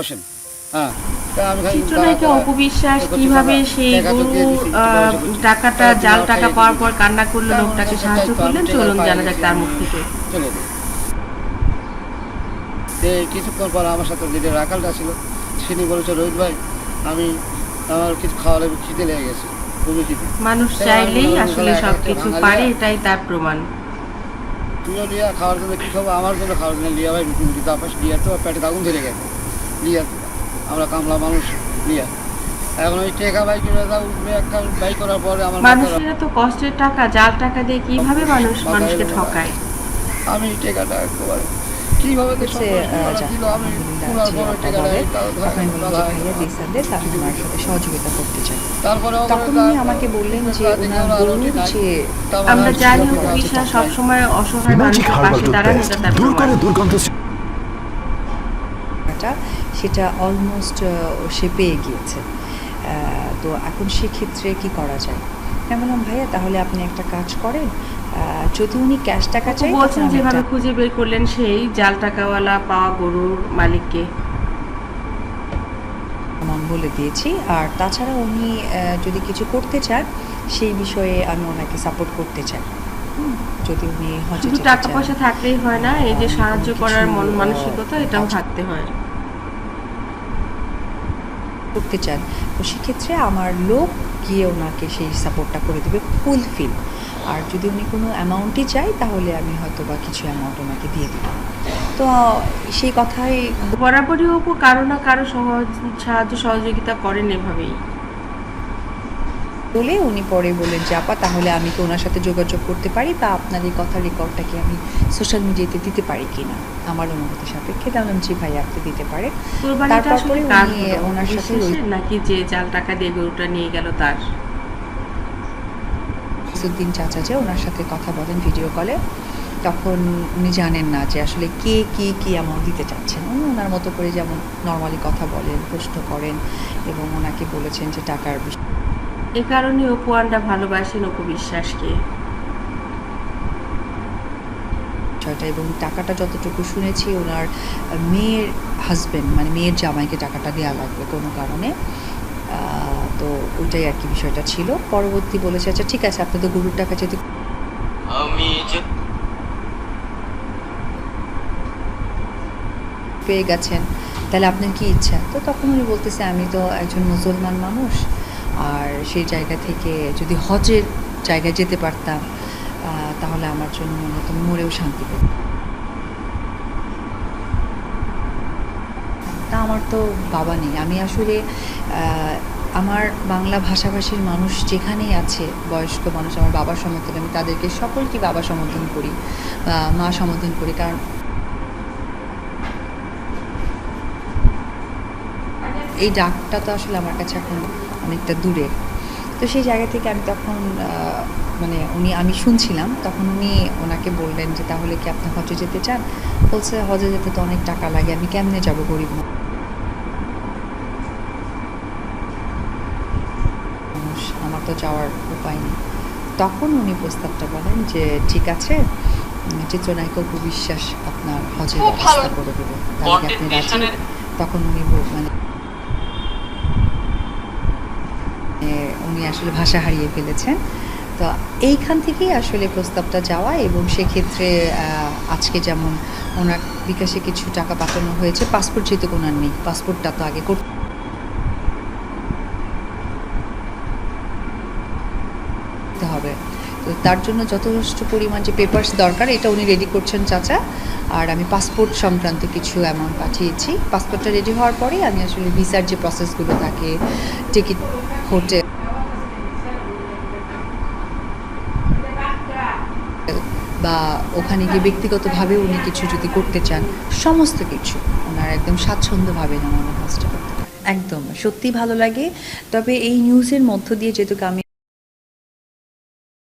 বসেন। হ্যাঁ। তা আমি খালি চিত্রনায়িকা দাঁড়া- অপবিশ্বাস কীভাবে সেই টাকা তো দিয়ে গরু দিছি, আহ, টাকা তো- টাকাটা জাল টাকা টাকা পাওয়ার পর কান্না করল লোকটাকে সাহায্য করলেন চলুন জানা যাক তার মুখ থেকে। চলে দিই যে কিছুক্ষণ পর আমার সাথে যে রাখালটা ছিল তিনি বলেছে রোহিত ভাই আমি আমার কিছু খাওয়ার খিদে লেগে গেছে খুবই খিদে মানুষ চাইলেই আসলে পারে এটাই তার প্রমাণ। তুইও লিয়া খাওয়ার জন্য কী খাব? আমার জন্য খাওয়ার জন্য লিয়া ভাই রুটি তারপর লিয়া তো পেটে আগুন ধরে গেছে। লিয়া আমরা কামলা মানুষ লিয়া এখন ওই টেকা বাইক উঠবে একটা বাইক করার পরে আমার মানুষেরা তো কষ্টের টাকা জাল টাকা দিয়ে কীভাবে মানুষ মানুষকে ঠকায়? আমি টেকাটা একেবারে কীভাবে যে হচ্ছে সম্পর্ক আহ, করা যাক, ছিল আমি আলহামদুলিল্লাহ পুরার যে পর ওই টেকাটা আপনাদের এই তাও ধরে তখন বললাম যে বাধা ভাইয়া দিসাদের তার ওনার সাথে সহযোগিতা করতে চাই তারপরে তখন উনি আমাকে বললেন যে ওনার যে আমরা জানি সবসময় অসহায় মানুষের পাশে দাঁড়ান এটা তার টাকাটা সেটা অলমোস্ট সে পেয়ে গিয়েছে। তো এখন সেক্ষেত্রে কি করা যায়? আমি বললাম ভাইয়া তাহলে আপনি একটা কাজ করেন। যদি উনি ক্যাশ টাকা চাই বলছেন যেভাবে খুঁজে বের করলেন সেই জাল টাকাওয়ালা পাওয়া গরুর মালিককে। অ্যামাউন্ট বলে দিয়েছি। আর তাছাড়া উনি যদি কিছু করতে চান সেই বিষয়ে আমি ওনাকে সাপোর্ট করতে চাই। যদি উনি হজে টাকা পয়সা থাকলেই হয় না এই যে সাহায্য করার মন মানসিকতা এটাও থাকতে হয়। করতে চান, তো সেক্ষেত্রে আমার লোক গিয়ে ওনাকে সেই সাপোর্টটা করে দেবে ফুলফিল আর যদি উনি কোনো অ্যামাউন্টই চাই তাহলে আমি হয়তো বা কিছু অ্যামাউন্ট ওনাকে দিয়ে দেব। তো সেই কথাই বরাবরই অপু কারও না কারও সাহায্য সহযোগিতা করেন এভাবেই। বলে উনি পরে বলেন যে আপা তাহলে আমি কি ওনার সাথে যোগাযোগ করতে পারি বা আপনার এই কথা রেকর্ডটা কি আমি সোশ্যাল মিডিয়াতে দিতে পারি কি না? আমার অনুমতি সাপেক্ষে বললাম জি ভাই আপনি দিতে কোরবানিটা তারপর পরে উনি ওনার সাথে নাকি যে জাল টাকা দিয়ে গরুটা নিয়ে গেল তার? কিছুদিন চাচা যে ওনার সাথে কথা বলেন ভিডিও কলে তখন উনি জানেন না যে আসলে কে কি কি অ্যামাউন্ট দিতে চাচ্ছেন। উনি ওনার মতো করে যেমন নর্মালি কথা বলেন প্রশ্ন করেন এবং ওনাকে বলেছেন যে টাকার বিষয়। এ কারণে অপু আন্ডা ভালোবাসেন অপু বিশ্বাসকে। বিষয়টা এবং টাকাটা যতটুকু শুনেছি ওনার মেয়ের হাজবেন্ড মানে মেয়ের জামাইকে টাকাটা দেওয়া লাগবে কোনো কারণে। তো ওইটাই আর কি বিষয়টা ছিল। পরবর্তী বলেছে আচ্ছা ঠিক আছে আপনি তো গরুর টাকা যদি আমি পেয়ে গেছেন তাহলে আপনার কি ইচ্ছা? তো তখন উনি বলতেছে আমি তো একজন মুসলমান মানুষ আর সেই জায়গা থেকে যদি হজের জায়গায় যেতে পারতাম তাহলে আমার জন্য মনে হতো মরেও শান্তি পেত তা আমার তো বাবা নেই। আমি আসলে আমার বাংলা ভাষাভাষীর মানুষ যেখানেই আছে, বয়স্ক মানুষ, আমার বাবার সমর্থন, আমি তাদেরকে সকলকে বাবা সমর্থন করি মা সমর্থন করি। কারণ এই ডাকটা তো আসলে আমার কাছে এখন অনেকটা দূরে। তো সেই জায়গা থেকে আমি তখন মানে উনি আমি শুনছিলাম তখন উনি ওনাকে বললেন যে তাহলে কি আপনি হজে যেতে চান? বলছে হজে যেতে তো অনেক টাকা লাগে আমি কেমনে যাব গরিব মানুষ আমার তো যাওয়ার উপায় নেই। তখন উনি প্রস্তাবটা বলেন যে ঠিক আছে চিত্রনায়িকা অপু বিশ্বাস আপনার হজের ব্যবস্থা করে দেবে। তাহলে আপনি রাজি? তখন উনি মানে এ, উনি আসলে ভাষা হারিয়ে ফেলেছেন। তো এইখান থেকেই আসলে প্রস্তাবটা যাওয়া এবং সেক্ষেত্রে আজকে যেমন ওনার বিকাশে কিছু টাকা পাঠানো হয়েছে পাসপোর্ট যেহেতু ওনার নেই পাসপোর্টটা তো আগে করতে হবে। তো তার জন্য যথেষ্ট পরিমাণ যে পেপার্স দরকার, এটা উনি রেডি করছেন চাচা। আর আমি পাসপোর্ট সংক্রান্ত কিছু অ্যামাউন্ট পাঠিয়েছি। পাসপোর্টটা রেডি হওয়ার পরেই আমি আসলে ভিসার যে প্রসেসগুলো থাকে টিকিট হোটেল বা ওখানে গিয়ে ব্যক্তিগতভাবে উনি কিছু যদি করতে চান, সমস্ত কিছু। ওনার একদম স্বাচ্ছন্দ্যভাবে যেন আমার কাজটা করতে একদম সত্যি ভালো লাগে। তবে এই নিউজের মধ্য দিয়ে যেহেতু আমি